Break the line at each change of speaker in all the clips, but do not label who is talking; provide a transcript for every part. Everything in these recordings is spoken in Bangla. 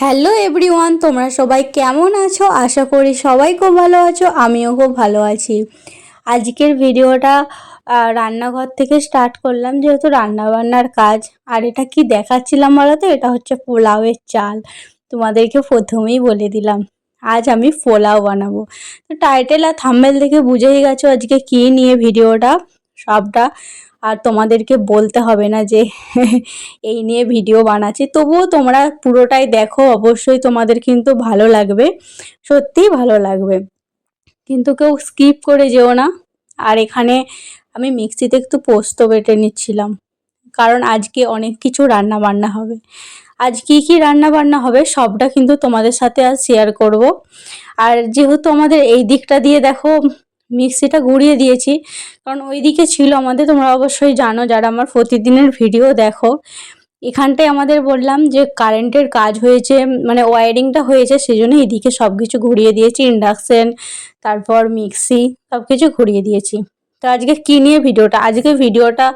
হ্যালো এভরিওয়ান, তোমরা সবাই কেমন আছো? আশা করি সবাই খুব ভালো আছো, আমিও খুব ভালো আছি। আজকের ভিডিওটা রান্নাঘর থেকে স্টার্ট করলাম যেহেতু রান্নাবান্নার কাজ। আর এটা কি দেখাচ্ছিলাম বলো তো? এটা হচ্ছে পোলাওয়ের চাল। তোমাদেরকে প্রথমেই বলে দিলাম, আজ আমি পোলাও বানাবো। তো টাইটেল আর থাম্বেল দেখে বুঝেই গেছো আজকে কী নিয়ে ভিডিওটা। সবটা। আর তোমাদেরকে বলতে হবে না যে এই নিয়ে ভিডিও বানাচ্ছি। তবুও তোমরা পুরোটাই দেখো, অবশ্যই তোমাদের কিন্তু ভালো লাগবে। সত্যিই ভালো লাগবে। কিন্তু কেউ স্কিপ করে যেও না। আর এখানে আমি মিক্সিতে একটু পোস্ত বেটে নিচ্ছিলাম। কারণ আজকে অনেক কিছু রান্না বান্না হবে। আজ কী কী রান্না বান্না হবে সবটা কিন্তু তোমাদের সাথে আজ শেয়ার করব। আর যেহেতু আমাদের এই দিকটা দিয়ে দেখো মিক্সিটা ঘুরিয়ে দিয়েছি। কারণ ওই দিকে ছিল আমাদের, তোমরা অবশ্যই জানো যারা আমার প্রতিদিনের ভিডিও দেখো। এখানটায় আমাদের বললাম যে কারেন্টের কাজ হয়েছে মানে ওয়ারিংটা হয়েছে সেই জন্য এদিকে সব কিছু ঘুরিয়ে দিয়েছি, ইন্ডাকশন, তারপর মিক্সি সব কিছু ঘুরিয়ে দিয়েছি। তো আজকে কী নিয়ে ভিডিওটা? আজকে ভিডিওটা,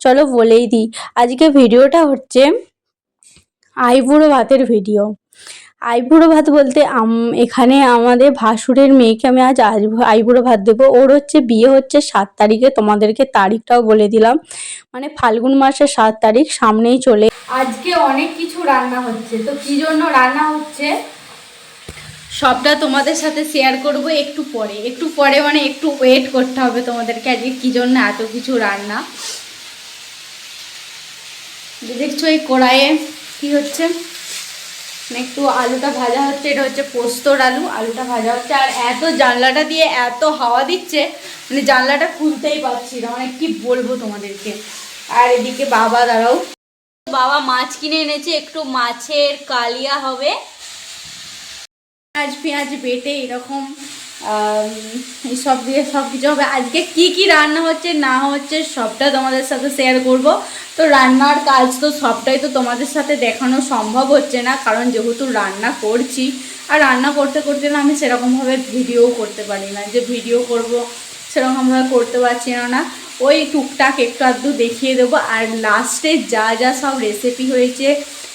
চলো বলেই দিই। আজকে ভিডিওটা হচ্ছে আইবুড়ো ভাতের ভিডিও। আইবুড়ো ভাত বলতে এখানে আমাদের ভাসুরের মেয়েকে আমি আজ আই- আইবুড়ো ভাত দেবো। ওর হচ্ছে বিয়ে হচ্ছে সাত তারিখে, তোমাদেরকে তারিখটাও বলে দিলাম। মানে ফাল্গুন মাসের সাত তারিখ, সামনেই চলে আজকে অনেক কিছু রান্না হচ্ছে। তো কি জন্য রান্না হচ্ছে? সবটা তোমাদের সাথে শেয়ার করব একটু পরে। একটু পরে মানে একটু ওয়েট করতে হবে তোমাদেরকে আজকে কি জন্য এত কিছু রান্না। দেখছ এই কড়াইয়ে কি হচ্ছে? একটু আলুটা ভাজা হচ্ছে, এটা হচ্ছে পোস্তর আলু। আলুটা ভাজা হচ্ছে, আর এত জানলাটা দিয়ে এত হাওয়া দিচ্ছে মানে জানলাটা খুলতেই পারছি না মানে কি বলব তোমাদেরকে। আর এদিকে বাবা, দাঁড়াও। বাবা মাছ কিনে এনেছে, একটু মাছের কালিয়া হবে। পেঁয়াজ পেঁয়াজ বেটে এরকম সব দিয়ে সব কিছু হবে। আজকে কি কি রান্না হচ্ছে, না হচ্ছে, সবটা তোমাদের সাথে শেয়ার করব। তো রান্নার কাজ তো সবটাই তো তোমাদের সাথে দেখানো সম্ভব হচ্ছে না, কারণ যেহেতু রান্না করছি, আর রান্না করতে করতে না আমি সেরকমভাবে ভিডিও করতে পারি না, যে ভিডিও করব সেরকমভাবে করতে পারছি না না। ওই টুকটাক একটু আধটু দেখিয়ে দেবো, আর লাস্টে যা যা সব রেসিপি হয়েছে,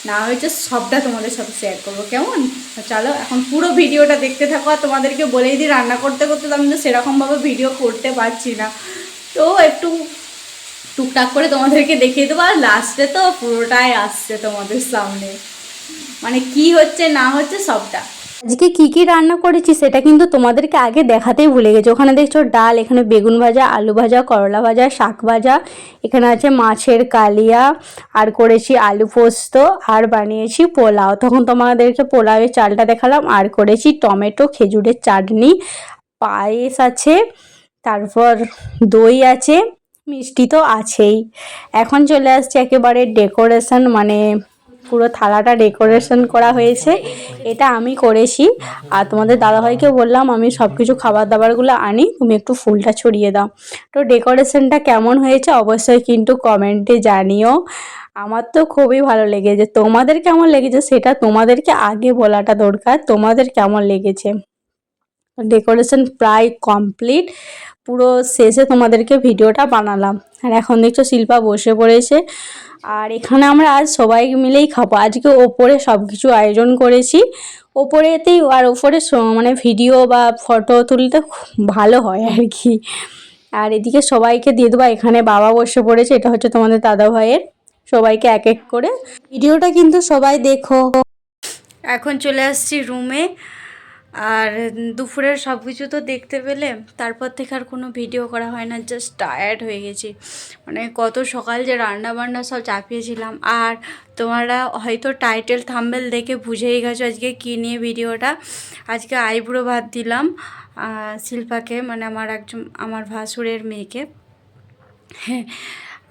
না হয়েছে, সবটা তোমাদের সাথে শেয়ার করব, কেমন? চলো, এখন পুরো ভিডিওটা দেখতে থাকো, আর তোমাদেরকে বলেই দিই, রান্না করতে করতে তো আমি তো সেরকমভাবে ভিডিও করতে পারছি না। তো একটু টুকটাক করে তোমাদেরকে দেখিয়ে দেবো, আর লাস্টে তো পুরোটাই আসছে তোমাদের সামনে। মানে কি হচ্ছে, না হচ্ছে, সবটা। আজকে কি কি রান্না করেছি সেটা কিন্তু তোমাদেরকে আগে দেখাতেই ভুলে গেছি। ওখানে দেখছ ডাল, এখানে বেগুন ভাজা, আলু ভাজা, করলা ভাজা, শাক ভাজা, এখানে আছে মাছের কালিয়া, আর করেছি আলু পোস্ত, আর বানিয়েছি পোলাও। তখন তোমাদেরকে পোলাওয়ের চালটা দেখালাম, আর করেছি টমেটো, খেজুরের চাটনি, পায়েস আছে, তারপর দই আছে মিষ্টি তো আছেই। এখন চলে আসছে একেবারে ডেকোরেশন মানে পুরো থালাটা ডেকোরেশন করা হয়েছে। এটা আমি করেছি। আর তোমাদের দাদাভাইকে বললাম, আমি সব কিছু খাবার দাবারগুলো আনি, তুমি একটু ফুলটা ছড়িয়ে দাও। তো ডেকোরেশনটা কেমন হয়েছে অবশ্যই কিন্তু কমেন্টে জানিও। আমার তো খুবই ভালো লেগেছে। তোমাদের কেমন লেগেছে সেটা তোমাদেরকে আগে বলাটা দরকার। তোমাদের কেমন লেগেছে? ডেকোরেশন প্রায় কমপ্লিট পুরো শেষে তোমাদেরকে ভিডিওটা বানালাম। আর এখন দেখছ শিল্পা বসে পড়েছে। আর এখানে আমরা আজ সবাই মিলেই খাব। আজকে ওপরে সব কিছু আয়োজন করেছি। ওপরেতেই আর ওপরে মানে ভিডিও বা ফটো তুলতে ভালো হয় আর কি। আর এদিকে সবাইকে দিয়ে দেবো। এখানে বাবা বসে পড়েছে। এটা হচ্ছে তোমাদের দাদা ভাইয়ের। সবাইকে এক এক করে। ভিডিওটা কিন্তু সবাই দেখো। এখন চলে আসছি রুমে আর দুপুরের সব কিছু তো দেখতে পেলে, তারপর থেকে আর কোনো ভিডিও করা হয় না জাস্ট টায়ার্ড হয়ে গেছি। মানে কত সকাল যে রান্না বান্না সব চাপিয়েছিলাম। আর তোমরা হয়তো টাইটেল থাম্বেল দেখে বুঝেই গেছো আজকে কী নিয়ে ভিডিওটা আজকে আইবুড়ো ভাত দিলাম শিল্পাকে মানে আমার একজন, আমার ভাসুরের মেয়েকে। হ্যাঁ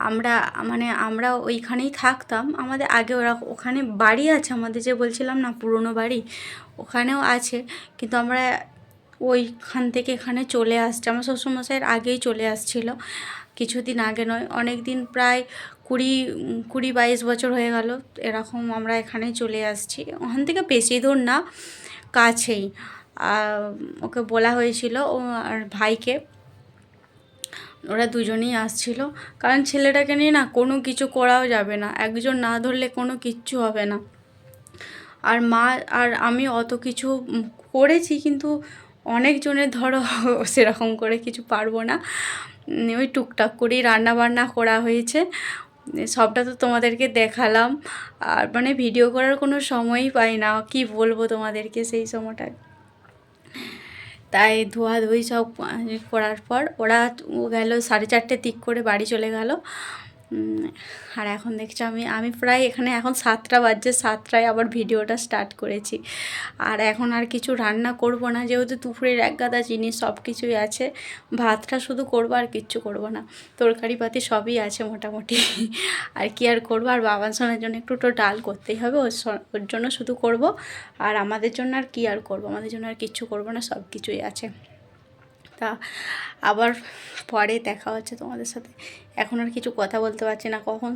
আমরা মানে আমরা ওইখানেই থাকতাম। আমাদের আগে ওরা ওখানে বাড়ি আছে, আমাদের যে বলছিলাম না পুরনো বাড়ি, ওখানেও আছে। কিন্তু আমরা ওইখান থেকে এখানে চলে আসছি। আমার শ্বশুরমশাইয়ের আগেই চলে আসছিল, কিছুদিন আগে নয় অনেক দিন প্রায় কুড়ি কুড়ি বাইশ বছর হয়ে গেল, এরকম আমরা এখানে চলে আসছি। ওখান থেকে বেশি দূর না, কাছেই। ওকে বলা হয়েছিল, ও আর ভাইকে। ওরা দুজনেই আসছিল। কারণ ছেলেটাকে নিয়ে না কোনো কিছু করাও যাবে না। একজন না ধরলে কোনো কিচ্ছু হবে না। আর মা, আর আমি অত কিছু করেছি কিন্তু অনেকজনের ধরো সেরকম করে কিছু পারব না। ওই টুকটাক করেই রান্না বান্না করা হয়েছে। সবটা তো তোমাদেরকে দেখালাম। আর মানে ভিডিও করার কোনো সময়ই পাই না। কি বলব তোমাদেরকে সেই সময়টায়? তাই ধোয়াধুয়ি সব করার পর ওরা গেল সাড়ে চারটে দিক করে বাড়ি চলে গেল। আর এখন দেখছ আমি আমি প্রায় এখানে এখন সাতটা বাজছে, সাতটায় আবার ভিডিওটা স্টার্ট করেছি। আর এখন আর কিছু রান্না করব না, যেহেতু দুপুরের এক গাদা জিনিস সব কিছুই আছে, ভাতটা শুধু করব আর কিচ্ছু করব না। তরকারি পাতি সবই আছে মোটামুটি। আর কি আর করব? আর বাবার সোনার জন্য একটু তো ডাল করতেই হবে, ওর ওর জন্য শুধু করব। আর আমাদের জন্য আর কি আর করব? আমাদের জন্য আর কিচ্ছু করব না সব কিছুই আছে। তা আবার পরে দেখা হচ্ছে তোমাদের সাথে। এখন আর কিছু কথা বলতে পারছি না, কখন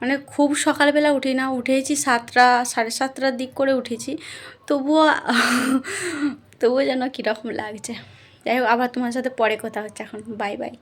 মানে খুব সকালবেলা উঠি না, উঠেছি সাতটা, সাড়ে সাতটার দিক করে উঠেছি। তবুও তবুও যেন কীরকম লাগছে। যাই হোক, আবার তোমার সাথে পরে কথা হচ্ছে, এখন বাই বাই